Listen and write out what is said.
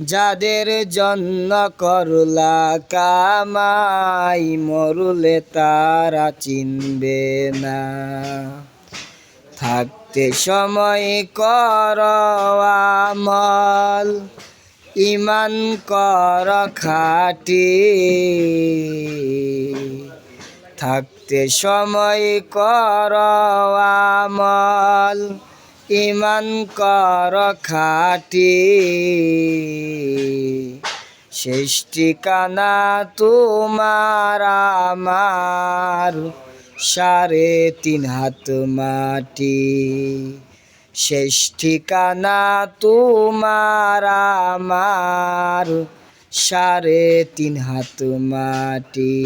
যাদের জন্য করলা কামাই, মরলে তারা চিনবে না। থাকতে সময় কর আমল, ইমান কর খাটি। থাকতে সময় কর আমল ইমান কর খাটি। শেষ ঠিকানা তোমার আমার সাড়ে তিন হাত মাটি। শেষ ঠিকানা তোমার আমার সাড়ে তিন হাত মাটি।